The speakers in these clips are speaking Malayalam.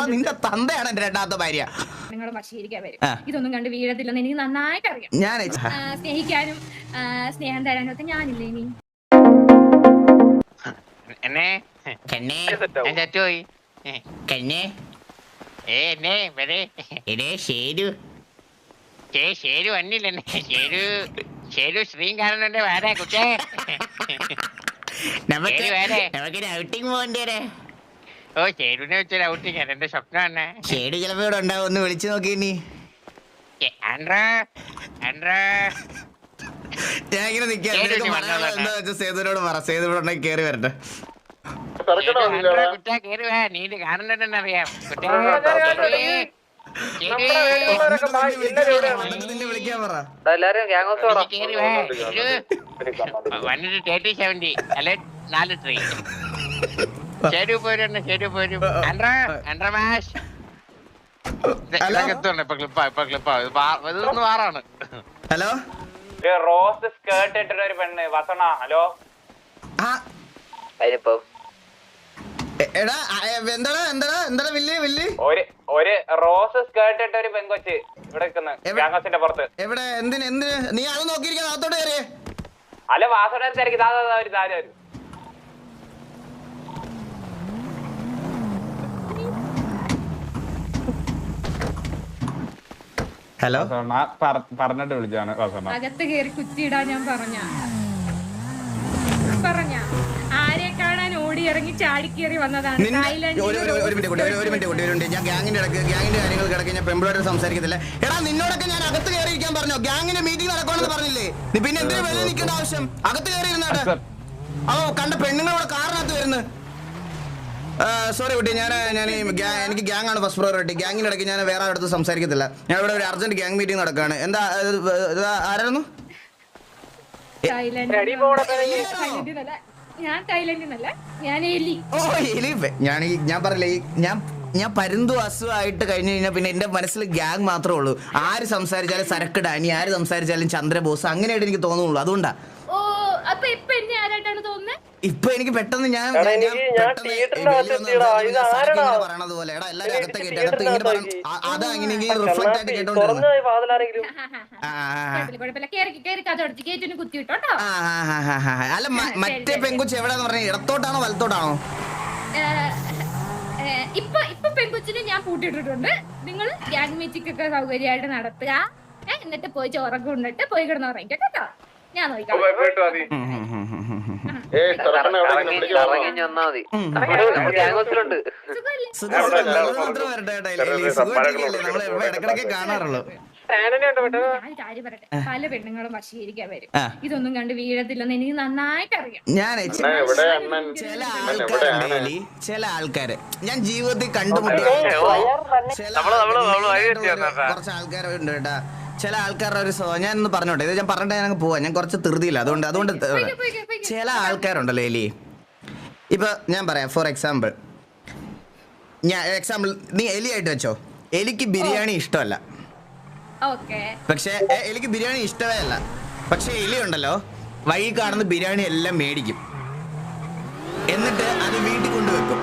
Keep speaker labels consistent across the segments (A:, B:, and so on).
A: എടാ നിന്റെ തന്തയാണ് എന്റെ രണ്ടാമത്തെ ഭാര്യ.
B: വശീകരിക്കാൻ വരും. ഇതൊന്നും കണ്ട് വീഴത്തില്ലെന്ന് എനിക്ക് നന്നായിട്ട് അറിയാം.
A: ഞാൻ
B: സ്നേഹിക്കാനും സ്നേഹം തരാനും ഒക്കെ ഞാനില്ലേ ഇനി.
C: എന്നെ?
A: എന്നെ
C: ഞാൻ ചത്തുപോയി
A: കണ്ണേ
C: ഏ എന്നെ വരെ
A: എടേ ശരു.
C: ഏ ശരി വന്നില്ല എന്നെ ശരു ശരു ശ്രീം കാണുന്നുണ്ട് വേറെ കുട്ടേ
A: നമുക്ക്
C: ശരി, വേറെ.
A: നമുക്കൊരു ഔട്ടിങ് പോകണ്ടേ
C: ഓ ശരുവിനെ വെച്ചൊരു ഔട്ടിങ് എന്റെ സ്വപ്നമാണ്
A: ഷേഡ് ചിലപ്പോ ഇവിടെ ഉണ്ടാവും. ഒന്ന് വിളിച്ചു നോക്കി നീ
C: ആൻഡ്രാ ആൻഡ്രാ
A: ഞാൻ ഇങ്ങനെ നിൽക്കാം
C: ശരി,
A: നിനക്ക്
C: ഇനി
A: പറയാനുള്ളത് എന്താ വെച്ചാൽ സേതുവിനോട് പറ. സേതു ഇവിടെ ഉണ്ടെങ്കിൽ കയറി വരട്ടെ.
C: ആൻഡ്രാ കുട്ടാ, കേറി വാ. നീ ഇത് കാണുന്നുണ്ടെന്ന് അറിയാം. കുട്ടേ
A: നിന്നെ വിളിക്കാൻ പറ.
D: എല്ലാരും ഗ്യാങ്
C: കേറി വാ. ശരു വന്നിട്ട് തേർട്ടി സെവന്റി അല്ലെ? നാല് ട്രീ ശരി പോരും ശരി പോരും. ആൻഡ്രാ ആൻഡ്രാ മാഷ്.
A: ഹലോ?
D: റോസ് സ്കേർട്ട് ഇട്ടിട്ട് ഒരു പെണ്ണ്. വസണ ഹലോ? അതിനിപ്പോ.
A: എടാ ആ, എ, എന്താടാ എന്താടാ എന്താടാ വില്ലി വില്ലി?
D: ഒരു ഒരു റോസ് സ്കേർട്ട് ഇട്ട ഒരു പെങ്കൊച്ച് ഇവിടെ നിൽക്കുന്നത്? പുറത്ത്.
A: എവിടെ എന്തിന് എന്തിന്? നീ അത് നോക്കിയിരിക്കുന്ന അകത്തോട്ട് കയറിയേ.
D: അല്ല വാസോടെ തിരക്കി താ താ, താ, ഒരു താരം
A: ഹലോ
E: പറഞ്ഞിട്ട് വിളിച്ചാണ്
B: അകത്ത് കയറി കുത്തിയിടാൻ ഞാൻ പറഞ്ഞ. പറഞ്ഞ. ആരെ കാണാൻ ഓടി ഇറങ്ങി ചാടി ചാടിക്കേറി വന്നതാണ്.
A: ഞാൻ ഗ്യാങ്ങിന്റെ ഇടയ്ക്ക് ഗ്യാങ്ങിന്റെ കാര്യങ്ങൾ കിടക്കി ഞാൻ പെമ്പിളോട് സംസാരിക്കത്തില്ല. എടാ നിന്നോടൊക്കെ ഞാൻ അകത്ത് കയറി ഇരിക്കാൻ പറഞ്ഞോ? ഗ്യാങ്ങിന്റെ മീറ്റിംഗ് നടക്കണമെന്ന് പറഞ്ഞില്ലേ? നീ പിന്നെ എന്തിനാ വെളിയിൽ നിൽക്കേണ്ട ആവശ്യം? അകത്ത് കയറി ഇരുന്നാട്ടെ ഓ കണ്ട പെണ്ണുങ്ങളോട് കാറിനകത്ത് വരുന്നു സോറി കുട്ടി ഞാൻ ഞാൻ ഈ ഗ്യാ- എനിക്ക് ഗ്യാങ് ആണ് ഫസ്റ്റ് പ്രയോറിറ്റി ഗ്യാങ്ങിന്റെ ഇടയ്ക്ക് ഞാൻ വേറെ അടുത്ത് സംസാരിക്കത്തില്ല. ഞാൻ ഇവിടെ ഒരു അർജന്റ് ഗ്യാങ് മീറ്റിംഗ് നടക്കുകയാണ് എന്താ ആരായിരുന്നു?
B: ഞാൻ തായ്ലൻഡിൽ ഞാൻ എലി.
A: ഓ എലി ഞാൻ ഈ ഞാൻ പറയില്ല ഈ ഞാൻ ഞാൻ പരുന്തു അസുഖമായിട്ട് കഴിഞ്ഞു കഴിഞ്ഞാൽ പിന്നെ എന്റെ മനസ്സിൽ ഗ്യാങ് മാത്രമേ ഉള്ളൂ. ആര് സംസാരിച്ചാലും സരക്ക് ഡാനി ആര് സംസാരിച്ചാലും ചന്ദ്രബോസ് അങ്ങനെയായിട്ട് എനിക്ക് തോന്നുന്നുള്ളൂ. അതുകൊണ്ടാ.
B: ഓ അപ്പൊ ഇപ്പൊ എന്നെ ആരായിട്ടാണ് തോന്നുന്നത്
A: ഇപ്പൊ എനിക്ക് പെട്ടെന്ന് ഞാൻ
D: എടാ,
A: ഞാൻ
D: എനിക്ക് ഞാൻ
A: പെട്ടെന്ന്
D: തിയേറ്ററിന്റെ
A: വെളിയിൽ
D: അകത്ത്
A: വന്ന്
D: എത്തിയടാ.
A: സംസാരിക്കുമ്പോൾ
D: ഇത്
A: സരക്ക് ഇങ്ങനെ
D: ആരെടാ?
A: പറയണത് പോലെ. എടാ എല്ലാരും അകത്ത് കയറ്റി അകത്ത് ഇങ്ങനെ പറയണം. ആ- അതാ ഇങ്ങനെ ഇങ്ങനെ റിഫ്ലക്റ്റ് ആയിട്ട് കേട്ടോണ്ടിരുന്നത്
D: തുറന്ന വാതിലാരെങ്കിലും.
A: ആ, ആ, ആ.
B: കുഴപ്പമില്ല കുഴപ്പമില്ല. കേറി കേറി കഥ അടച്ച് കേറ്റിന് കുത്തി ഇട്ടോട്ടോ
A: ആ, ആ, ആ, ആ, ആ. അല്ല മ- മറ്റേ പെങ്കുച്ച് എവിടെയാന്ന് പറഞ്ഞ? ഇടത്തോട്ടാണോ വലത്തോട്ടാണോ?
B: ഇപ്പൊ ഇപ്പൊ പെൺകുച്ചിനെ ഞാൻ പൂട്ടിയിട്ടിട്ടുണ്ട്. നിങ്ങൾ ഗ്യാങ് മീറ്റിംഗ് ഒക്കെ സൗകര്യമായിട്ട് നടത്തുക. ഏ, എന്നിട്ട് പോയി ചോറൊക്കെ ഉണ്ടിട്ട് പോയി കിടന്ന് ഉറങ്ങിക്കോ കേട്ടോ. പല പെണ്ണുങ്ങളും വശീകരിക്കാൻ വരും. ഇതൊന്നും കണ്ട് വീഴത്തില്ലെന്ന് എനിക്ക് നന്നായിട്ട് അറിയാം.
A: ഞാൻ ചില ആൾക്കാരുണ്ട് ചില ആൾക്കാര് ഞാൻ ജീവിതത്തിൽ കണ്ടുമുട്ടിയ കുറച്ച് ആൾക്കാരുണ്ട് കേട്ടാ. ചില ആൾക്കാരുടെ ഒരു സ്വഭാവം. ഞാൻ ഒന്ന് പറഞ്ഞോട്ടെ. ഇത് ഞാൻ പറഞ്ഞിട്ട് ഞാൻ അങ്ങ് പോവാ. ഞാൻ കുറച്ച് ധൃതിയില്ല. അതുകൊണ്ട് അതുകൊണ്ട്. ചില ആൾക്കാരുണ്ടല്ലോ എലി. ഇപ്പൊ ഞാൻ പറയാം. ഫോർ എക്സാമ്പിൾ ഞാൻ എക്സാമ്പിൾ നീ എലി ആയിട്ട് വെച്ചോ? എലിക്ക് ബിരിയാണി ഇഷ്ടമല്ല. പക്ഷേ എലിക്ക് ബിരിയാണി ഇഷ്ടമേ അല്ല. പക്ഷെ എലി ഉണ്ടല്ലോ. വഴി കാണുന്ന ബിരിയാണി എല്ലാം മേടിക്കും. എന്നിട്ട് അത് വീട്ടിൽ കൊണ്ടുവെക്കും.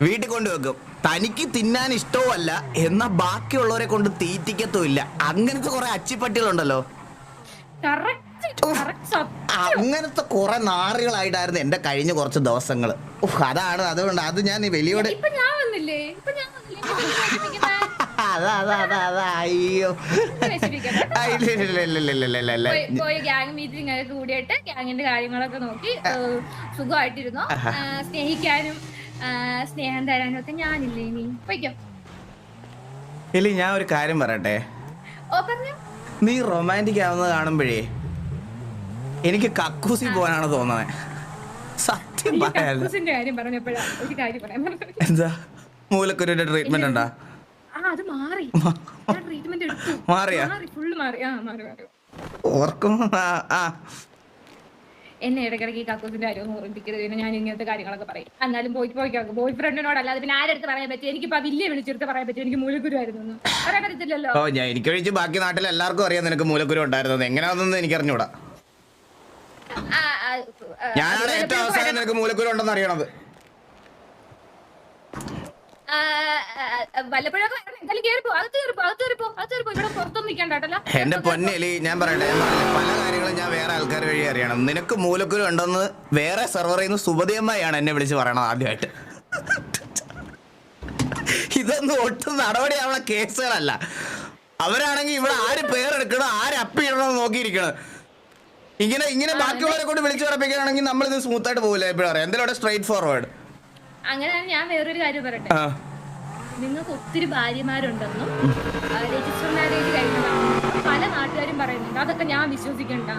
A: വീട്ടിൽ കൊണ്ടുവെക്കും തനിക്ക് തിന്നാൻ ഇഷ്ടവുമല്ല എന്നാ ബാക്കിയുള്ളവരെ കൊണ്ട് തീറ്റിക്കത്തുമില്ല അങ്ങനത്തെ കുറെ അച്ചിപ്പട്ടികളുണ്ടല്ലോ. അങ്ങനത്തെ കുറെ നാറുകളായിട്ടായിരുന്നു എന്റെ കഴിഞ്ഞ കുറച്ച് ദിവസങ്ങൾ അതാണ് അതുകൊണ്ട് അത് ഞാൻ
B: വെളിയോടെ
A: അതാ അതാ അതാ അതാ അയ്യോ.
B: ഗ്യാങ് മീറ്റിംഗ് ഒക്കെ കൂടിയിട്ട് ഗ്യാങ്ങിന്റെ കാര്യങ്ങളൊക്കെ നോക്കി സുഖമായിട്ടിരുന്നു? സ്നേഹിക്കാനും സ്നേഹം തരാനൊക്കെ ഞാനില്ലേ ഇനി? പൊയ്ക്കോ.
A: ഇല്ല ഞാൻ ഒരു കാര്യം പറയട്ടെ?
B: ഓ പറഞ്ഞു.
A: നീ റൊമാന്റിക് ആവുന്നത് കാണുമ്പോഴേ എനിക്ക് കക്കൂസി പോകാനാണ് തോന്നുന്നത് സത്യം
B: കക്കൂസിന്റെ കാര്യം പറഞ്ഞപ്പോഴാ ഒരു കാര്യം പറയാൻ പറഞ്ഞത്.
A: എന്താ? മൂലക്കുരുവിന്റെ ട്രീറ്റ്മെന്റ് ഉണ്ടാ?
B: അത് മാറി. ട്രീറ്റ്മെന്റ്
A: മാറിയാ?
B: മാറി ഫുള്ള് മാറി. ആ മാറി മാറി.
A: ഓർക്കും. ആ.
B: എന്നെ ഇടയ്ക്കിടയ്ക്ക് കക്കൂസിന്റെ കാര്യം ഓർമ്മിപ്പിക്കരുത്. പിന്നെ ഞാൻ ഇങ്ങനത്തെ കാര്യങ്ങളൊക്കെ പറയും. എന്നാലും പോയി പോയി ബോയ് ഫ്രണ്ടിനോട് അല്ലാതെ പിന്നെ ആരെടുത്ത് പറയാൻ പറ്റും? എനിക്കിപ്പോ വലിയ വിളിച്ചെടുത്ത് പറയാൻ പറ്റും. എനിക്ക് മൂലക്കുരുവായിരുന്നു പറയാൻ പറ്റത്തില്ലല്ലോ.
A: ഓ ഞാൻ എനിക്ക് കഴിച്ച് ബാക്കി നാട്ടിൽ എല്ലാവർക്കും അറിയാം നിനക്ക് മൂലക്കുരു ഉണ്ടായിരുന്നത്. എങ്ങനെയാണെന്ന് എനിക്ക് അറിഞ്ഞൂടാ. ഞാനാണ് ഏറ്റവും അവസാനം നിനക്ക് മൂലക്കുരു ഉണ്ടെന്ന് അറിയണത്.
B: വല്ലപ്പോഴൊക്കെ വരണം. എന്തായാലും കേറിപ്പോ. അത് കയറിപ്പോ അകത്ത് കയറിപ്പോ അകത്ത് കയറിപ്പോ ഇവിടെ പുറത്തൊന്നും നിൽക്കണ്ടല്ലോ
A: എന്റെ പൊന്നലി ഞാൻ പറയട്ടെ ഞാൻ പറഞ്ഞില്ലേ, പല കാര്യങ്ങളും ഞാൻ വേറെ ആൾക്കാർ വഴി അറിയണം. നിനക്ക് മൂലക്കുരു ഉണ്ടെന്ന് വേറെ സെർവറിൽ നിന്ന് സുബതിയമ്മയാണ് എന്നെ വിളിച്ച് പറയണത് ആദ്യമായിട്ട്. ഇതൊന്നും ഒട്ടും നടപടിയാവുന്ന കേസുകളല്ല. അവരാണെങ്കിൽ ഇവിടെ ആര് പേരെടുക്കണം ആര് അപ്പിടണം നോക്കിയിരിക്കണം. ഇങ്ങനെ ഇങ്ങനെ ബാക്കിയുള്ളവരെ കൊണ്ട് വിളിച്ചു പറപ്പിക്കുകയാണെങ്കിൽ നമ്മളിത് സ്മൂത്ത് ആയിട്ട് പോകില്ല എപ്പോഴും പറയാം എന്തെങ്കിലും സ്ട്രൈറ്റ് ഫോർവേഡ്
B: അങ്ങനെ ഞാൻ വേറൊരു കാര്യം പറയട്ടെ. നിങ്ങൾക്ക് ഒത്തിരി ഭാര്യമാരുണ്ടെന്നും രജിസ്റ്റർ മാരേജ് കഴിഞ്ഞതാണെന്നും പല നാട്ടുകാരും പറയുന്നുണ്ട്. അതൊക്കെ ഞാൻ വിശ്വസിക്കണ്ട.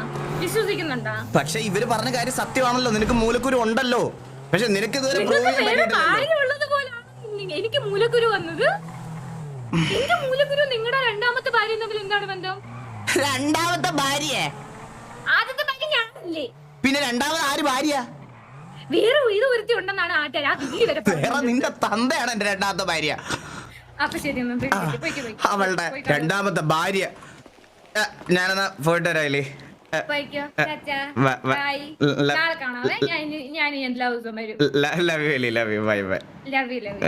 B: വിശ്വസിക്കുന്നുണ്ടാ?
A: പക്ഷെ ഇവർ പറഞ്ഞ കാര്യം സത്യമാണല്ലോ. നിനക്ക് മൂലക്കുരു ഉണ്ടല്ലോ. പക്ഷെ നിനക്ക് ഇതുവരെ
B: എനിക്ക് മൂലക്കുരു വന്നത്. എന്റെ മൂലക്കുരു നിങ്ങളുടെ രണ്ടാമത്തെ ഭാര്യ തമ്മിൽ എന്താണ് ബന്ധം?
A: രണ്ടാമത്തെ ഭാര്യ
B: ആദ്യത്തെ ഭാര്യ ഞാനല്ലേ.
A: പിന്നെ രണ്ടാമത് ആര് ഭാര്യ?
B: വേറെ ഇത് ഒരുത്തി ഉണ്ടെന്നാണ് ആൾക്കാർ ആ വീട് വരെ
A: വേറെ നിന്റെ തന്തയാണ് എന്റെ രണ്ടാമത്തെ ഭാര്യ
B: അപ്പൊ ശരി എന്നാ പോയി, പോയി, പോയി, പോയി.
A: അവളുടെ
B: പോയി.
A: രണ്ടാമത്തെ ഭാര്യ ആ, ഞാനെന്നാ പോയിട്ട് വരാല്ലേ
B: പോയിക്കോ, ചാച്ചാ.
A: വ- വ-
B: ബൈ.
A: ല-
B: നാളെ കാണാവേ ഞാൻ ഇനി- ഞാൻ ഇനി എല്ലാ ദിവസവും വരും
A: love you love you bye bye
B: love love.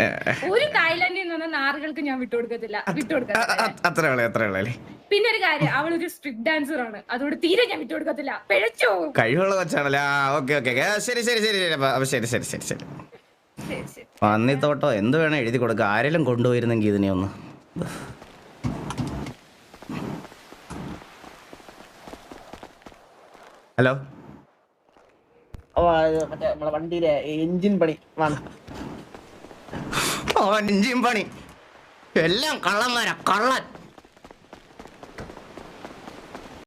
B: ഒരു തായ്ലാന്റിൽ നിന്ന് നാറുകൾക്ക് ഞാൻ വിട്ടുകൊടുക്കത്തില്ല. വിട്ടുകൊടുക്കത്തില്ല. പിന്നെ ഒരു കാര്യം അവൾ ഒരു സ്ട്രിപ്പ് ഡാൻസർ ആണ് അതുകൊണ്ട് തീരെ ഞാൻ വിട്ടുകൊടുക്കത്തില്ല. പിഴച്ചു.
A: കഴിവുള്ള കൊച്ചാണല്ലേ? ആ ഓക്കെ ഓക്കെ ശരി ശരി ശരി ശരി. ശരി
B: ശരി ശരി
A: പന്നിത്തോട്ടോ എന്ത് വേണം എഴുതി കൊടുക്കുക ആരെങ്കിലും കൊണ്ടുപോയിരുന്നെങ്കിൽ ഇതിനെ ഒന്ന്. ഹലോ?
F: മറ്റേ നമ്മളെ വണ്ടിയിലെ എഞ്ചിൻ പണി. വന്ന്
A: ഓ ഇഞ്ചിയും പണി. എല്ലാം കള്ളന്മാരാ കള്ളൻ.